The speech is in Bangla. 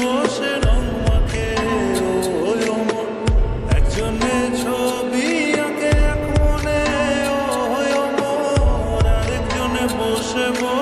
বসে রং মাখে। একজনে ছবি আঁকে এক মনে। একজনে বসে বসে